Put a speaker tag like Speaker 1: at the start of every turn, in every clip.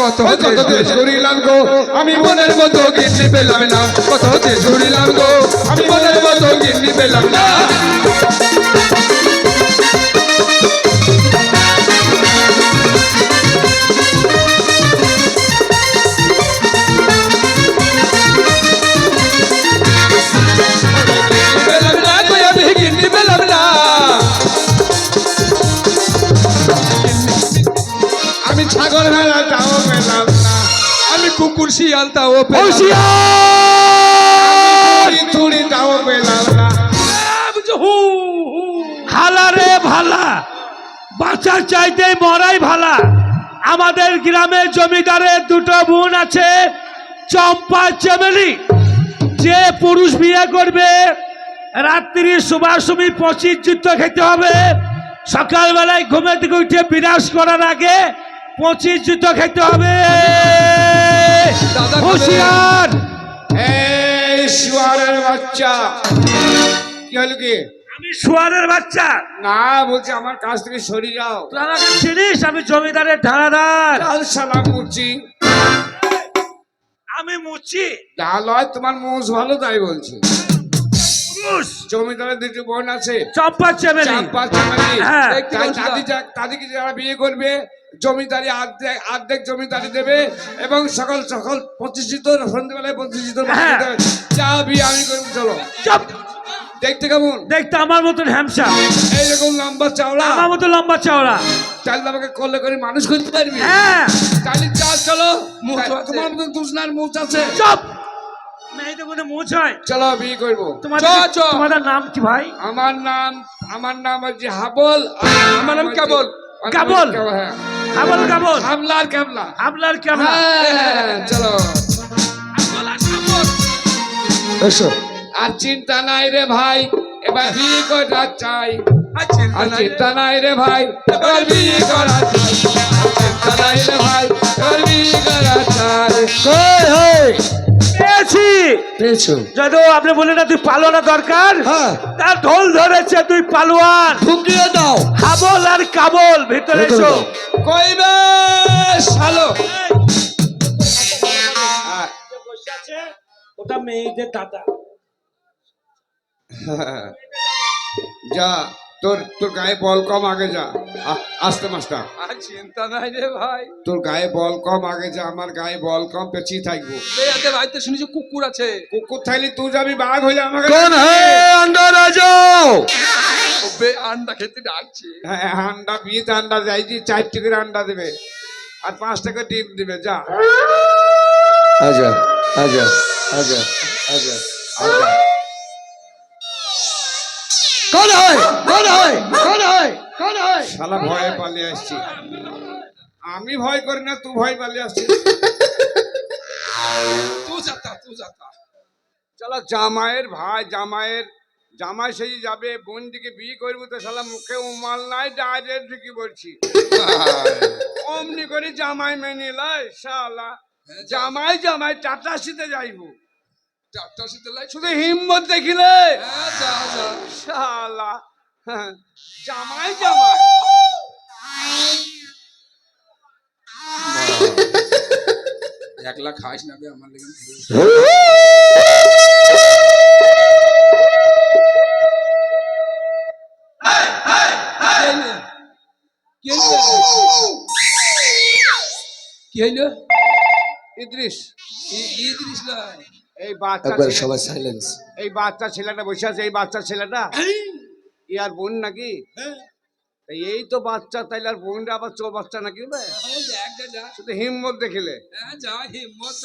Speaker 1: কত হতে দেশ গো আমি মনের মতো গিন্নি পেলাম না। কত হতে ঘুরিলাম গো আমি মনের মতো গিন্নি পেলাম না। আমি কুকুর শিয়াল তাও থুড়ি তাও পেলাম না
Speaker 2: হালা রে ভালা বাঁচার চাইতে মরাই ভালা। আমাদের গ্রামের জমিদারের দুটো বোন আছে চম্পা চমেলি। যে পুরুষ বিয়ে করবে রাত্রি সুবাসুমি পঁচিশ যুদ্ধ খেতে হবে। সকালবেলায় ঘুমে থেকে উঠে বিনাশ করার আগে পঁচিশ যুদ্ধ খেতে হবে। হুঁশিয়ার
Speaker 1: এই শুয়ারের বাচ্চা। কি হলো কি?
Speaker 2: আমি শুয়ারের বাচ্চা।
Speaker 1: না বলছি আমার কাছ থেকে সরে যাও
Speaker 2: তুই আমাকে চিনিস? আমি জমিদারের
Speaker 1: লাল সালাম করছি
Speaker 2: আমি মুচি।
Speaker 1: ডাল হয় তোমার মোষ ভালো তাই বলছি। জমিদারের দুটো বোন আছে।
Speaker 2: চম্পা চেমেলি।
Speaker 1: চাম্পা চামারি
Speaker 2: হ্যাঁ।
Speaker 1: তাদেরকে যারা বিয়ে করবে জমিদারি অর্ধেক অর্ধেক জমিদারি দেবে এবং সকাল সকাল প্রতিষ্ঠিত সন্ধ্যেবেলায় প্রতিষ্ঠিত
Speaker 2: হ্যাঁ।
Speaker 1: যা বিয়ে আমি চলো। দেখতে কেমন?
Speaker 2: দেখতে আমার মতন হ্যামসা
Speaker 1: এইরকম লম্বা চাওড়া
Speaker 2: আমার মতো লম্বা চওড়া
Speaker 1: চাল আমাকে করলে করে মানুষ করতে পারবি।
Speaker 2: হ্যাঁ।
Speaker 1: চলো। তোমার মুখ আছে।
Speaker 2: চপ। মেয়েদের হয়।
Speaker 1: চলো বিয়ে করব।
Speaker 2: তোমাদের নাম কি ভাই?
Speaker 1: আমার নাম আমার নাম হচ্ছে হাবল। আর
Speaker 3: আমার নাম কেবল।
Speaker 1: আমার নাম
Speaker 2: কেবল?
Speaker 1: কেবল, হ্যাঁ।
Speaker 2: কাবল কাবল।
Speaker 1: হামলার কেবলা
Speaker 2: হামলার কেমন
Speaker 1: হ্যাঁ, চলো।
Speaker 3: এসো।
Speaker 1: আর চিন্তা নাই রে ভাই এবার বিয়ে করা চাই। আর চিন্তা নাই রে ভাই এবার বিয়ে করা চাই। চিন্তা নাই রে ভাই এবার বিয়ে করা চাই।
Speaker 2: পেয়েছি।
Speaker 3: পেয়েছ।
Speaker 2: যদি আপনি বলে না তুই পালোয়ানা দরকার।
Speaker 3: হ্যাঁ।
Speaker 2: তার ঢোল ধরেছে তুই পালোয়ান
Speaker 3: ঢুকিয়ে দাও।
Speaker 2: হাবল আর কাবল ভিতরে
Speaker 3: ভেতরে
Speaker 2: এসো।
Speaker 1: কইবে শালো?
Speaker 2: ওটা মেয়েদের দাদা।
Speaker 1: যা। তোর তোর গায়ে বল কম আগে যা। আস্তে মাস্টার।
Speaker 3: আর চিন্তা নাই রে ভাই।
Speaker 1: তোর গায়ে বল কম আগে যা আমার গায়ে বল কম পেছিয়ে থাকব।
Speaker 3: ভাই তো শুনেছি কুকুর আছে।
Speaker 1: কুকুর থাকলে তুই যাবি বাঘ হইলে আমাকে
Speaker 3: কোন? হে আন্ডার আজাও ও বে আন্ডা খেতে ডাকছে।
Speaker 1: হ্যাঁ আন্ডা বিয়েতে আন্ডা যাইছি চারটি করে আন্ডা দেবে। আর পাঁচ টাকা ডিম দিবে যা।
Speaker 3: আজা আজা আজা আজা আজা। কোন হয়? কোন হয়? কোন হয়? কোন হয়?
Speaker 1: শালা ভয়ে পালিয়ে আসছি। আমি ভয় করি না তুই ভয় পালিয়ে আসছিস।
Speaker 3: তুই যাতা তুই যাতা।
Speaker 1: শালা জামাইয়ের ভাই জামাইয়ের জামাই সেই যাবে বোন দিকে বিয়ে করব তো শালা মুখে উমাল নাই ডাইরেক্ট ঢুকি পড়ছি অমনি করে জামাই মেনে লাই শালা। জামাই জামাই টাটাশিতে যাইবো।
Speaker 3: শীতে লাই
Speaker 1: শুধু হিম্মত দেখিলে? শালা জামাই জামাই।
Speaker 3: একলা খাইস না আমার লেগে কি হইল?
Speaker 1: ইদ্রিস।
Speaker 3: ই- ই জিনিস লাই।
Speaker 1: এই বাচ্চা
Speaker 3: একবার সবাই সাইলেন্স
Speaker 1: এই বাচ্চা ছেলেটা বসে আছে এই বাচ্চা ছেলেটা? ইয়ার বোন নাকি? এই তো বাচ্চা তাইলে আর বোনটা আবার চো বাচ্চা নাকি শুধু হিম্মত দেখিলে
Speaker 3: হ্যাঁ যা হিম্মত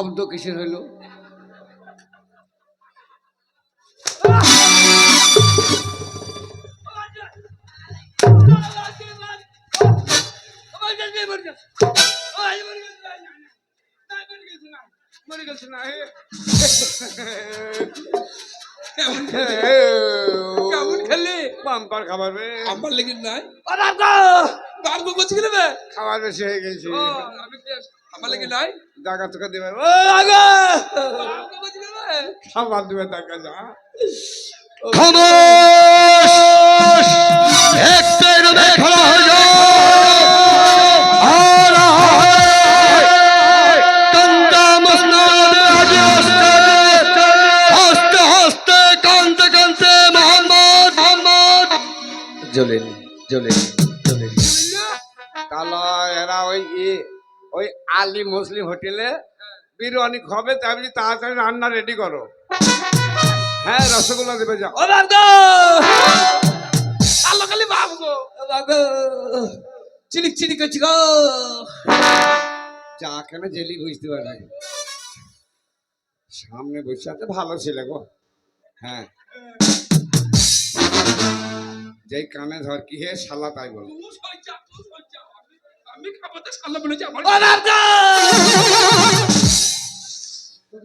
Speaker 1: শব্দ কিসের হইল?
Speaker 3: কেমন খেলে?
Speaker 1: বাম্পার খাবার
Speaker 3: আমার লেগে নাই?
Speaker 2: ও বাবগো
Speaker 3: বাপ গো করছি কিনা বে
Speaker 1: খাবার বেশি হয়ে গেছে।
Speaker 3: ও, আমি কি আমার লেগে নাই?
Speaker 1: জায়গা তোকে দেবে। ও
Speaker 2: আগো!
Speaker 1: খাবার দেবে টাকা যা।
Speaker 3: খামোশ! একটাই রবে খেলা হয়ে যাও। আর
Speaker 1: ওই ওই আলী মুসলিম হোটেলে বিরিয়ানি খাবে তাই বলি তাড়াতাড়ি রান্না রেডি করো। হ্যাঁ রসগোল্লা দেবে যাও।
Speaker 2: ও
Speaker 3: আলো খালি গো
Speaker 2: চিনিক চিনিক করছি গো।
Speaker 1: চা কেন জেলি বুঝতে পারে সামনে বসে আছে ভালো ছেলে গো। হ্যাঁ। যেই কানে ধর কি হে শালা তাই বল
Speaker 3: তুই সজ্জা, তুই সজ্জা। আমি- আমি খাব তো সাল্লা বলেছি আমার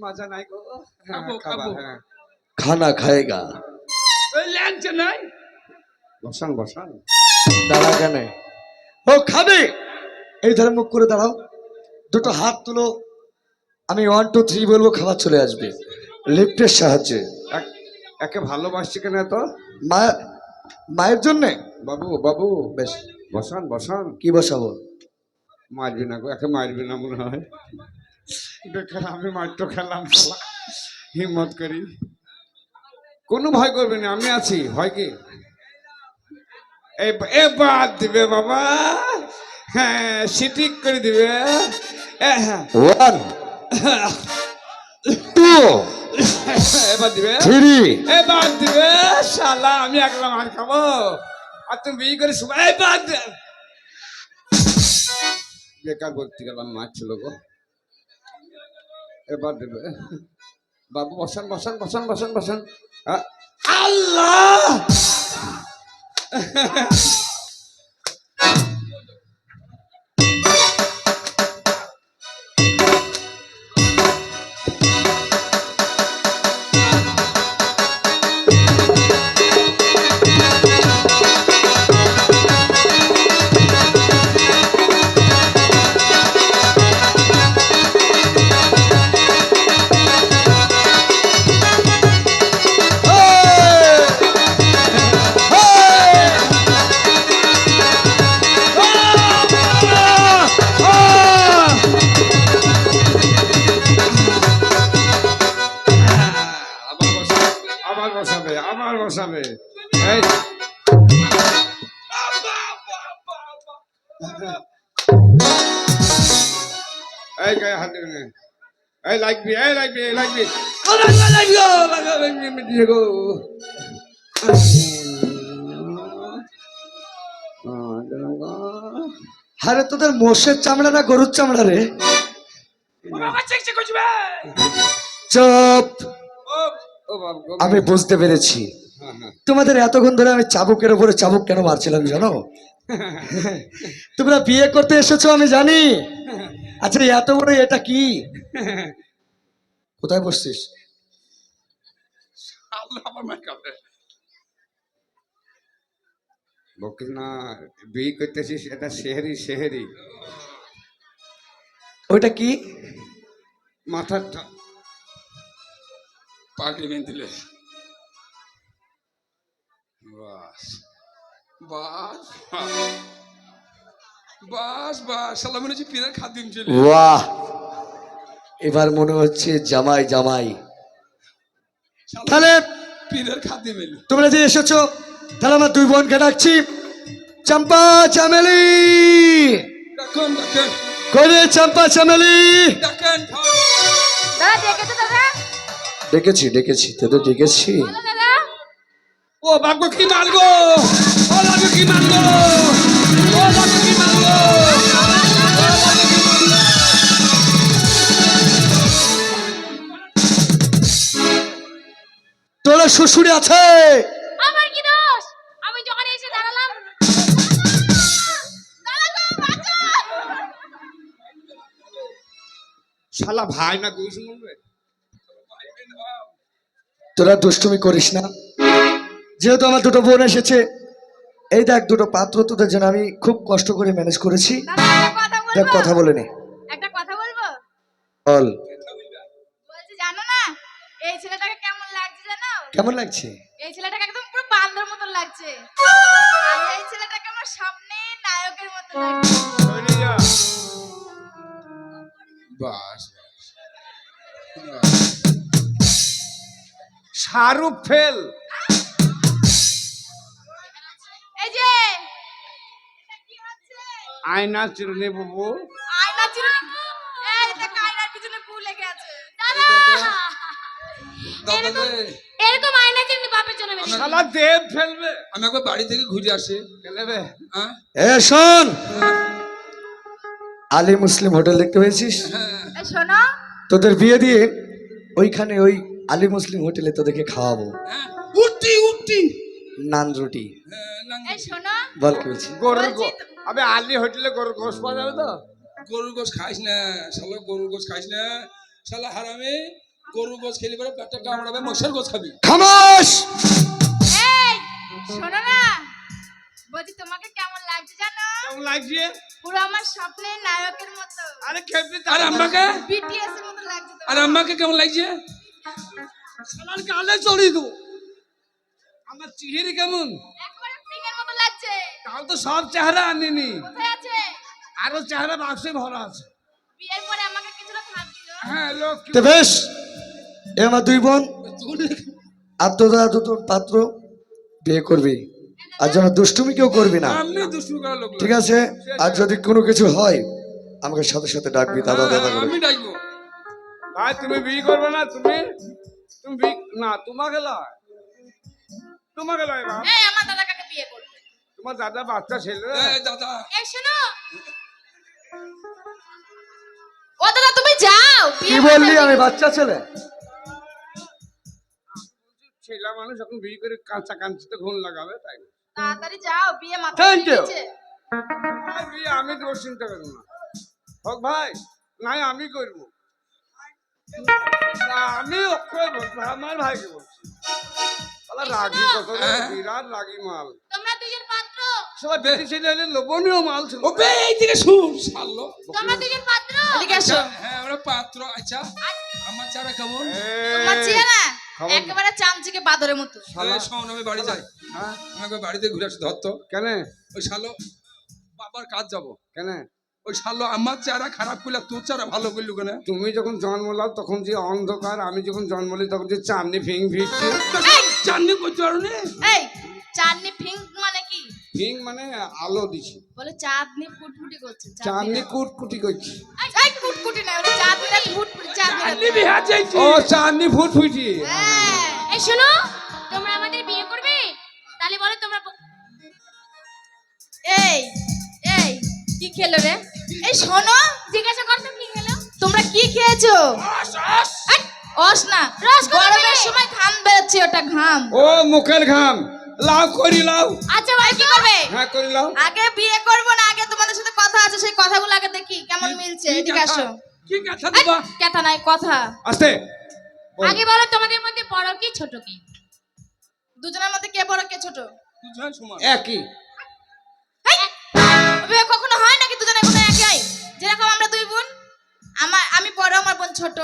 Speaker 1: মজা নাই গো।
Speaker 3: খাব,
Speaker 1: হ্যাঁ,
Speaker 3: খাব।
Speaker 1: হ্যাঁ।
Speaker 3: খানা খায়েগা। ওই নাই?
Speaker 1: বসান বসান।
Speaker 4: দাঁড়া কেন ও খাবে! এই ধারে মুখ করে দাঁড়াও। দুটো হাত তুলো। আমি ওয়ান টু থ্রি বলব খাবার চলে আসবে। লিফটের সাহায্যে।
Speaker 1: এক- একে ভালোবাসছি কেন তো
Speaker 4: মা মায়ের জন্যে?
Speaker 1: বাবু বাবু।
Speaker 4: বেশ।
Speaker 1: বসান বসান।
Speaker 4: কি বসাবো?
Speaker 1: মারবি না গো একে মারবি না মনে হয়। বেকার আমি মারতো খেলাম। হিম্মত করি। কোনো ভয় করবে না আমি আছি। ভয় কি? এ- এবার দিবে বাবা। হ্যাঁ সিটিক করে দিবে। হ্যাঁ।
Speaker 4: ওয়ান টু
Speaker 1: এবার দিবে?
Speaker 4: থ্রি
Speaker 1: এবার দিবে শালা আমি একলা মার খাব। আর তুমি বিয়ে করে শুভ এবার দে বেকার করতে গেলাম মাছ ছিল গো। এবার দেবে। বাবু, বসান বসান বসান বসান বসান। আল্লাহ! বসাবে এই এই গায়ে হাত দেবে না। এই লাগবি এই লাগবি এই লাগবি।
Speaker 2: ও বাবগো লাগো বাবগো
Speaker 1: দিয়ে গো
Speaker 4: আরে তোদের মোষের চামড়া না গরুর চামড়া রে? চপ।
Speaker 1: ও ও বাবু গো।
Speaker 4: আমি বুঝতে পেরেছি। তোমাদের এতক্ষণ ধরে আমি চাবুকের উপরে চাবুক কেন মারছিলাম জানো? তোমরা বিয়ে করতে এসেছ আমি জানি। আচ্ছা এত বড় এটা কি? কোথায় বসছিস?
Speaker 1: না বিয়ে করতেছিস এটা শেহরি শেহরি
Speaker 4: ওইটা কি?
Speaker 1: মাথাটা
Speaker 3: পাগলি বেঁধে দিলে। বাস বাস বাস বাস। সাল্লাহ মনে হচ্ছে পীরের খাদিম ছিল
Speaker 4: বাহ এবার মনে হচ্ছে জামাই জামাই। তাহলে
Speaker 3: পীরের খাদিম এলো।
Speaker 4: তোমরা যে এসেছ তাহলে আমার দুই বোনকে ডাকছি চম্পা চামেলি।
Speaker 3: ডাকেন ডাকেন।
Speaker 4: করে চম্পা চামেলি।
Speaker 3: ডাকেন
Speaker 4: ডেকেছি ডেকেছি তোদের ডেকেছি।
Speaker 3: ও বাবু কি মারগো ও বাবু কি মারগো ও বাবু কি মারগো তোর
Speaker 4: শ্বশুরে আছে?
Speaker 1: শালা ভাই না দুই শুনবে
Speaker 4: তোরা দুষ্টুমি করিস না। যেহেতু আমার দুটো বোন এসেছে এই দেখ দুটো পাত্র তোদের জন্য আমি খুব কষ্ট করে ম্যানেজ করেছি।
Speaker 5: কথা
Speaker 4: দেখ কথা বলে নে।
Speaker 5: একটা কথা বলব?
Speaker 4: বল।
Speaker 5: বলছি জানো না এই ছেলেটাকে কেমন লাগছে জানো?
Speaker 4: কেমন লাগছে?
Speaker 5: এই ছেলেটাকে একদম পুরো বান্দর মতন লাগছে। আর এই ছেলেটাকে আমার সামনে নায়কের মতো লাগছে।
Speaker 3: বাস।
Speaker 1: শাহরুখ ফেল। আয়না চিরুনি বাবু
Speaker 5: আয়না চিরুনি এই দেখো আয়নার পিছনে পু লেগে আছে। দাদা!
Speaker 3: দাদা
Speaker 5: এরকম আয়না চিরুনি বাপের জন্য
Speaker 1: শালা দেব ফেলবে।
Speaker 3: আমি একবার বাড়ি থেকে ঘুরে আসি।
Speaker 1: ফেলবে।
Speaker 3: হ্যাঁ?
Speaker 4: এ শোন! আলী মুসলিম হোটেল দেখতে পেয়েছিস?
Speaker 3: হ্যাঁ।
Speaker 5: শোনো।
Speaker 4: তোদের বিয়ে দিয়ে ওইখানে ওই আলী মুসলিম হোটেলে তোদেরকে খাওয়াবো।
Speaker 3: হ্যাঁ, উঠতি উঠতি
Speaker 4: নান রুটি।
Speaker 3: হ্যাঁ,
Speaker 5: শোনো।
Speaker 4: বল কি বলছি
Speaker 1: আবে আলি হোটেলে গরুর গোস পাওয়া যাবে তো?
Speaker 3: গরুর গোস খাইস না শালা গরুর গোস খাইস না। শালা হারামে গরুর গোস খেলি পরে পেটটা কামড়াবে মশার গোস খাবি।
Speaker 4: খামাস
Speaker 5: এই শোনো না। বলছি তোমাকে কেমন লাগছে জানো?
Speaker 1: কেমন লাগছে?
Speaker 5: পুরো আমার স্বপ্নের নায়কের মতো।
Speaker 1: আরে খেপি
Speaker 3: আর আম্মাকে?
Speaker 5: বিটিএস এর মতো লাগছে
Speaker 3: আর আম্মাকে কেমন লাগছে?
Speaker 1: শালার গালে চড়ি দু আমার চিহিরি কেমন? তাও তো সব চেহারা আনিনি। আরও চেহারা বাক্সে ভরা আছে। হ্যাঁ লোক
Speaker 4: তো বেশ এ আমার দুই বোন। আর তোরা দুটো পাত্র বিয়ে করবি। আর যেন দুষ্টুমি কেউ করবি না।
Speaker 3: আমি দুষ্টু করা লোক
Speaker 4: ঠিক আছে? আর যদি কোনো কিছু হয় আমাকে সাথে সাথে ডাকবি দাদা দাদা করে।
Speaker 3: আমি ডাকবো।
Speaker 1: ভাই তুমি বিয়ে করবে না তুমি? তুমি না তোমাকে লয়। তোমাকে লয়
Speaker 5: এই আমার দাদা করবে
Speaker 1: তোমার দাদা বাচ্চা ছেলে
Speaker 3: দাদা।
Speaker 5: শোনো। ও দাদা তুমি যাও।
Speaker 4: কি বললি আমি বাচ্চা ছেলে?
Speaker 1: ছেলে মানুষ এখন বিয়ে করে কাঁচা কাঞ্চিতে ঘুম লাগাবে তাই
Speaker 5: তাড়াতাড়ি যাও বিয়ে মাথা.
Speaker 1: বিয়ে আমি তো চিন্তা করব না। হোক ভাই নাই আমি করব। আমি অক্ষয় বলব আমার ভাইকে বলছি। শালা রাগি কত। বিরাট রাগি মাল। সবাই বেশি ছেলে হলে লোভনীয় মাল ছিল।
Speaker 3: ও বে এই দিকে শুন শালো।
Speaker 5: তোমরা দুজন পাত্র? এদিকে
Speaker 3: আচ্ছা, হ্যাঁ আমরা পাত্র আচ্ছা। আমার চারা কেমন?
Speaker 5: তোমার চেহারা। একেবারে চামচিকে বাদরের মতো।
Speaker 3: এই শোন আমি বাড়ি যাই।
Speaker 1: হ্যাঁ?
Speaker 3: আমি একবার বাড়িতে ঘুরে আসি ধর তো
Speaker 1: কেন?
Speaker 3: ওই শালো বাবার কাজ যাব।
Speaker 1: কেন?
Speaker 3: ওই শালো আমার চেহারা খারাপ করলে তোর চেহারা ভালো করলু কেন?
Speaker 1: তুমি যখন জন্ম লাও তখন যে অন্ধকার আমি যখন জন্ম লি তখন যে চাঁদনি ফিং ফিরছে।
Speaker 3: জাননি করতে পারো নে
Speaker 5: এই চাঁদনি ফিং কি
Speaker 1: ফিং মানে আলো দিছি।
Speaker 5: বলে চাঁদনি ফুটফুটি করছে
Speaker 1: চাঁদনি কুটকুটি করছি।
Speaker 5: এই, এই ফুটফুটি না ওটা চাঁদনি ফুটফুটি চাঁদনি
Speaker 3: বিহা যাইছি।
Speaker 1: ও চাঁদনি ফুটফুটি।
Speaker 5: হ্যাঁ।
Speaker 6: এই শোনো তোমরা আমাদের বিয়ে করবে? তাহলে বলো তোমরা
Speaker 5: এই এই কি খেলো রে? এই শোনো
Speaker 6: জিজ্ঞাসা করতো কি হলো
Speaker 5: তোমরা কি খেয়েছো? অস না।
Speaker 6: রস
Speaker 5: গরমের সময় ঘাম বেরোচ্ছে ওটা ঘাম।
Speaker 1: ও মুখের ঘাম। লাও করি লাও
Speaker 5: আচ্ছা ভাই কি করবে?
Speaker 1: হ্যাঁ করি লাও
Speaker 5: আগে বিয়ে করব না আগে তোমাদের সাথে কথা আছে সেই কথাগুলো আগে দেখি কেমন মিলছে? এদিকে আসো।
Speaker 3: কি কথা দেবা?
Speaker 5: কথা নাই কথা।
Speaker 1: আস্তে।
Speaker 6: আগে বলো তোমাদের মধ্যে বড় কি ছোট কি?
Speaker 5: দুজনের মধ্যে কে বড় কে ছোট?
Speaker 3: দুজন সমান।
Speaker 1: একই।
Speaker 5: কখনো হয় নাকি দুজনে কোনো একই? হয় যেরকম আমরা দুই বোন আমার আমি বড় আমার বোন ছোট।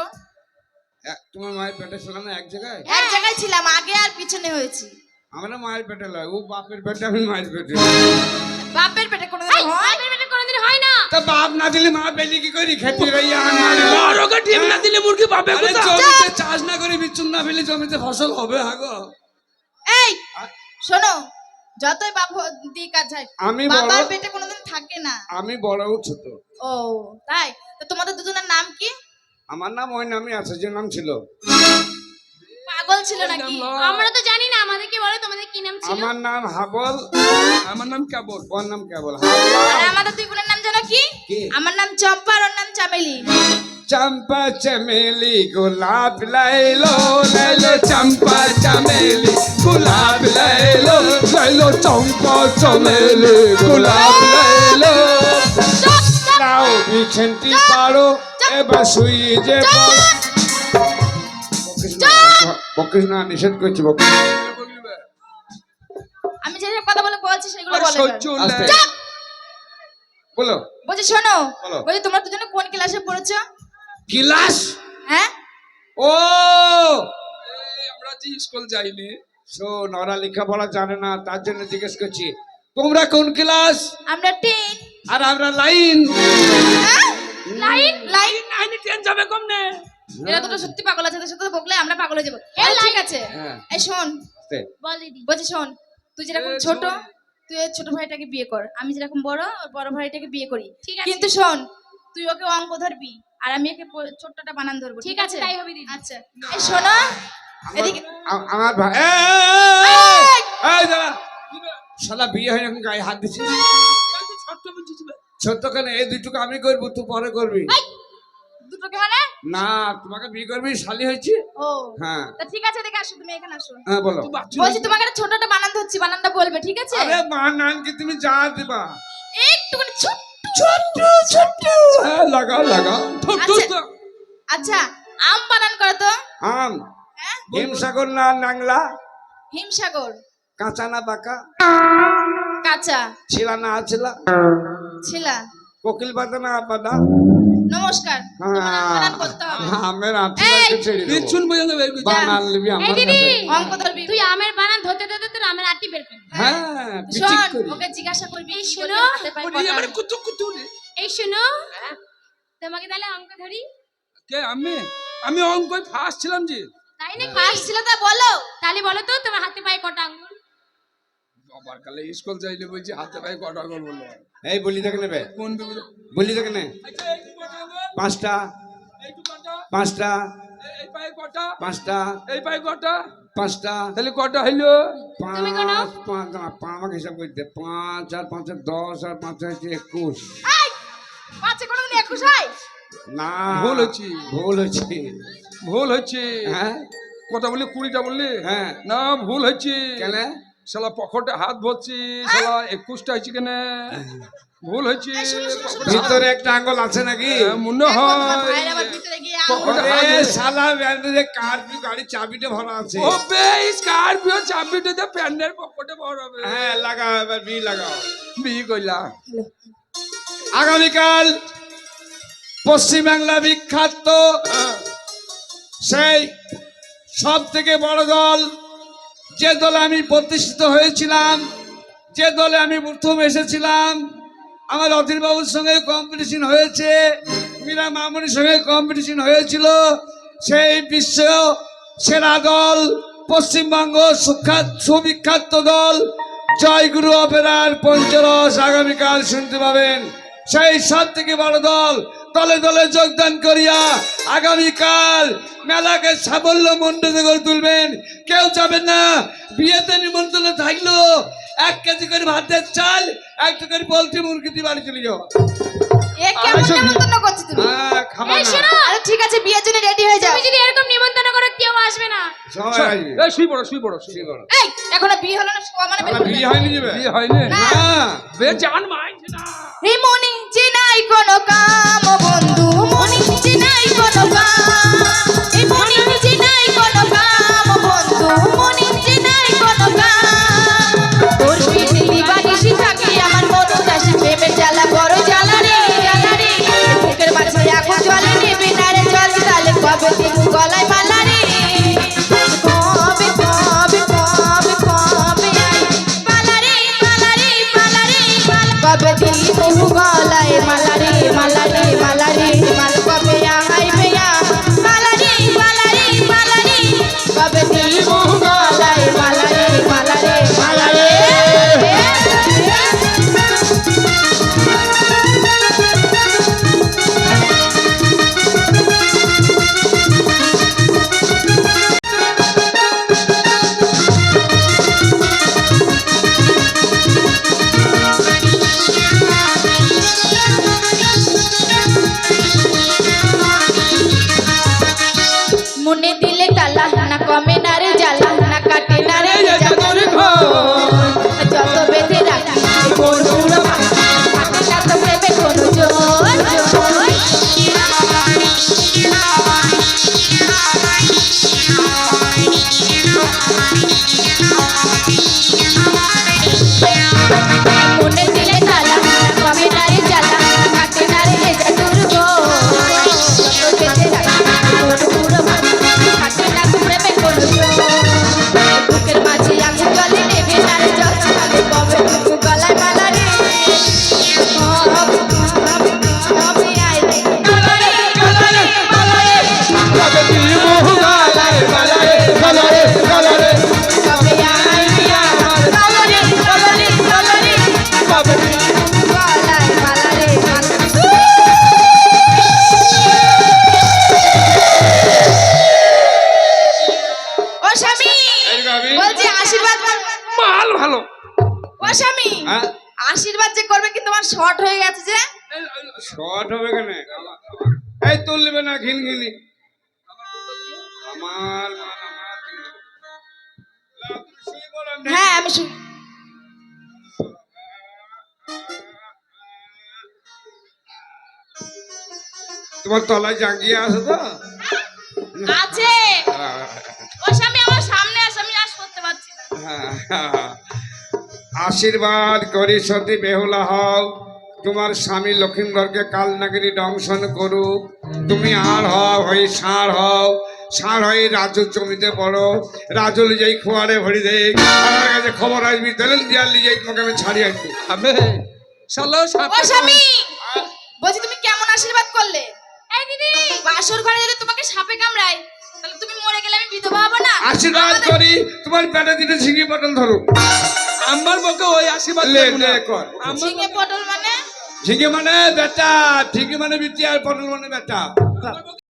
Speaker 1: তোমার মায়ের পেটে ছিলাম না এক জায়গায়?
Speaker 5: এক জায়গায় ছিলাম আগে আর পিছনে হয়েছি।
Speaker 1: আমরা মায়ের পেটে লয় ও বাপের পেটে আমি মায়ের পেটে
Speaker 5: বাপের পেটে কোনো হয়
Speaker 6: বাপের পেটে কোনোদিন হয় না।
Speaker 1: তা বাপ না দিলে মা বেলি কি করি? খেতে রইয়া আমার।
Speaker 3: আরোকে ডিম না দিলে মুরগি কোথা
Speaker 1: জমিতে চাষ না করে বিচ্ছুন না ফেলে জমিতে ফসল হবে হাগো।
Speaker 5: এই শোনো যতই বাপ হ- দিক আর যাই
Speaker 1: আমি
Speaker 5: বাবার পেটে কোনোদিন থাকে না।
Speaker 1: আমি বড় ও ছোট।
Speaker 5: ও তাই? তো তোমাদের দুজনের নাম কি?
Speaker 1: আমার নাম ওই নামই আছে যে নাম ছিল।
Speaker 5: পাগল ছিল নাকি?
Speaker 6: আমরা তো বলো তোমাদের কি নাম ছিল?
Speaker 1: আমার নাম হাবল।
Speaker 3: আমার নাম কেবল
Speaker 1: ওর নাম কেবল
Speaker 5: আর আমাদের দুই বোনের নাম জানো কি? আমার নাম চম্পা আর ওর নাম চামেলি।
Speaker 1: চম্পা চমেলি গোলাপ লাইলো লাইলো চম্পা চমেলি গোলাপ লাইলো লাইলো চম্পা চমেলি গোলাপ লাইলো। নাও বিছনটি পারো এবার শুয়ে যে পড় বকিস না নিষেধ করছি বকিস
Speaker 5: বলছি সেগুলো বলে।
Speaker 1: বলো।
Speaker 5: বলছি শোনো। বলছি তোমরা দুজনে কোন ক্লাসে পড়েছো?
Speaker 1: গিলাস
Speaker 5: হ্যাঁ?
Speaker 1: ও!
Speaker 3: আমরা যে স্কুল যাইনি।
Speaker 1: শোন ওরা লেখাপড়া জানে না তার জন্য জিজ্ঞেস করছি তোমরা কোন ক্লাস?
Speaker 5: আমরা টিন।
Speaker 1: আর আমরা লাইন।
Speaker 5: লাইন? লাইন
Speaker 2: আইনি ট্রেন যাবে কমনে?
Speaker 5: এরা দুটো সত্যি পাগল আছে সাথে বকলে আমরা পাগল হয়ে যাব। ঠিক আছে
Speaker 1: হ্যাঁ।
Speaker 5: এই শোন
Speaker 1: আস্তে।
Speaker 5: বলছি শোন তুই যেরকম ছোট। তুই ছোট ভাইটাকে বিয়ে কর আমি যেরকম বড় ওর বড় ভাইটাকে বিয়ে করি
Speaker 6: ঠিক আছে।
Speaker 5: কিন্তু শোন তুই ওকে অঙ্ক ধরবি আর আমি ওকে ছোট্টটা বানান ধরবো
Speaker 6: ঠিক আছে তাই হবে দিদি
Speaker 5: আচ্ছা এই শোনো এদিকে
Speaker 1: আমার ভাই এই। শালা বিয়ে হয়ে এখন গায়ে হাত দিচ্ছিস ছোট্ট কেন এই দুটুকু আমি করব তুই পরে করবি
Speaker 5: দুটোকে মানে
Speaker 1: না তোমাকে বিয়ে করবি শালি হয়েছি।
Speaker 5: ও
Speaker 1: হ্যাঁ।
Speaker 5: তা ঠিক আছে দেখে আসো তুমি এখানে আসো।
Speaker 1: হ্যাঁ বলো।
Speaker 5: বলছি তোমাকে একটা ছোট একটা বানান ধরছি বানানটা বলবে ঠিক আছে?
Speaker 1: আরে মা নানকে তুমি যা দিবা।
Speaker 5: একটুখানি ছোট্ট।
Speaker 1: ছোট্ট ছোট্ট। হ্যাঁ লাগাও লাগাও।
Speaker 5: আচ্ছা। আচ্ছা আম বানান করো তো।
Speaker 1: আম।
Speaker 5: হ্যাঁ
Speaker 1: হিমসাগর না নাংলা?
Speaker 5: হিমসাগর।
Speaker 1: কাঁচা না পাকা?
Speaker 5: কাঁচা।
Speaker 1: ছিলা না আছিলা
Speaker 5: ছিলা।
Speaker 1: কোকিল পাতা না আপাদা
Speaker 5: নমস্কার। করতে হবে।
Speaker 1: আমের
Speaker 3: পর্যন্ত বের করছি।
Speaker 1: বানান লিবি আমার
Speaker 5: অঙ্ক ধরবি।
Speaker 6: তুই আমের বানান ধরতে ধরতে তোর আমের আটি বের করবি।
Speaker 1: হ্যাঁ
Speaker 5: শোন ওকে জিজ্ঞাসা করবি
Speaker 6: শোনো,
Speaker 3: আমার কুতু কুতু
Speaker 6: এই শোনো তোমাকে তাহলে অঙ্ক ধরি?
Speaker 3: কে আমি? আমি অঙ্কই ফার্স্ট ছিলাম যে।
Speaker 6: তাই না
Speaker 5: ফার্স্ট ছিল তা বলো।
Speaker 6: তাহলে বলো তো তোমার হাতে পায়ে কটা আঙ্গুল
Speaker 3: বাবার কালে স্কুল যাইলে বলছি হাতে পায়ে কটা গল বলল
Speaker 1: এই বলি দেখে নেবে।
Speaker 3: কোন
Speaker 1: বলি দেখে নে
Speaker 3: আচ্ছা এইটু কটা আঙ্গুল?
Speaker 1: পাঁচটা। পাঁচটা। পাঁচটা।
Speaker 3: এই পায়ে কটা।
Speaker 1: পাঁচটা।
Speaker 3: তাহলে কটা হইল?
Speaker 1: পাঁচ আমাকে হিসাব করতে পাঁচ আর পাঁচে দশ আর পাঁচে হচ্ছে একুশ।
Speaker 5: এই, পাঁচে কোনো দিন একুশ হয়?
Speaker 1: না
Speaker 3: ভুল হচ্ছে।
Speaker 1: ভুল হচ্ছে।
Speaker 3: ভুল হচ্ছে।
Speaker 1: হ্যাঁ?
Speaker 3: কথা বললি কুড়িটা বললি?
Speaker 1: হ্যাঁ।
Speaker 3: না ভুল হচ্ছে।
Speaker 1: কেন?
Speaker 3: শালা পকেটে হাত ভরছি শালা একুশটা হয়েছে কেন? ভুল হয়েছে।
Speaker 1: ভিতরে একটা আঙ্গুল আছে নাকি?
Speaker 3: হ্যাঁ, মনে হয়
Speaker 1: শালা ব্যান্ডে কারপিউ গাড়ির চাবিটা ভরা আছে।
Speaker 3: ও বে স্করপিও চাবিটা যে প্যান্ডের পকেটে বড় হবে।
Speaker 1: হ্যাঁ লাগাও এবার বি লাগাও।
Speaker 3: বিয়ে কইলা।
Speaker 1: আগামীকাল পশ্চিমবাংলা বিখ্যাত সেই সব থেকে বড় দল যে দলে আমি প্রতিষ্ঠিত হয়েছিলাম, যে দলে আমি প্রথম এসেছিলাম, আমার অধীরবাবুর সঙ্গে কম্পিটিশন হয়েছে, মীরা মামুনির সঙ্গে কম্পিটিশন হয়েছিল, সেই বিশ্ব সেরা দল, পশ্চিমবঙ্গ সুবিখ্যাত দল, জয়গুরু অপেরার পঞ্চরস আগামীকাল শুনতে পাবেন। সেই সব থেকে বড় দল দলে দলে যোগদান করিয়া আগামীকাল মেলাকে সাফল্য মণ্ডিত করে তুলবেন। কেউ যাবেন না বিয়েতে নিমন্ত্রণ থাকল এক কেজি করে ভাতের চাল এক করে পোলট্রি মুরগি দিয়ে বাড়ি চলে যাও। হ্যাঁ খাবার না।
Speaker 5: আরে ঠিক আছে বিয়ের জন্য রেডি হয়ে যাও।
Speaker 3: এই শুই পড়ো শুই পড়ো শুই
Speaker 1: ঠিক
Speaker 3: পড়ো।
Speaker 1: আছে।
Speaker 5: এই এখনও বিয়ে হলো না সব মানে বের
Speaker 1: আমার
Speaker 5: করে
Speaker 1: বিয়ে
Speaker 5: দে।
Speaker 1: হয়নি যাবে
Speaker 3: বিয়ে হয়নি?
Speaker 5: না।
Speaker 1: না।
Speaker 3: বে জান মাইছে না।
Speaker 5: হে মনি যে নাই কোনো কাম বন্ধু মনি যে নাই কোনো কাম। এই মনি যে নাই কোনো কাম বন্ধু মনি যে নাই কোনো কাম। তোর পিঠে দিবানিশি থাকি আমার মতো চাষি প্রেমের জ্বালা বড় জ্বালা রে জ্বালা রে। বুকের মাঝে আগুন জ্বলে রে বিনারে জল কবে গলায় তোমার
Speaker 1: তলায় জাঙ্গিয়ে আছে তো?
Speaker 5: আছে। ও স্বামী আমার সামনে আসে আমি আস করতে পারছি
Speaker 1: আশীর্বাদ করি সতী বেহুলা হও। তোমার স্বামী লক্ষিন্দরকে কাল নাগিনী দংশন করুক। তুমি আর হও হই ষাঁড় হও। ষাঁড় হয়ে রাজুর জমিতে পড়ো। রাজু লিজাই খোয়ারে ভরি দেই। আমার কাছে খবর আসবি তাহলে দিয়ার লিজাই তোমাকে আমি ছাড়িয়ে আসবি
Speaker 3: হবে শালা
Speaker 5: ও স্বামী বলছি তুমি কেমন আশীর্বাদ করলে? এই দিদি বাসর ঘরে যদি তোমাকে সাপে কামড়ায় তাহলে তুমি মরে গেলে আমি বিধবা হব না।
Speaker 1: আশীর্বাদ করি তোমার পেটে দিতে ঝিঙে পটল ধরো।
Speaker 3: আমার মুখে ওই আশীর্বাদ
Speaker 1: লে, লে, কর।
Speaker 3: আমার
Speaker 5: ঝিঙে পটল মানে?
Speaker 1: ঝিঙে মানে বেটা ঝিঙে মানে বিটি আর পটল মানে বেটা।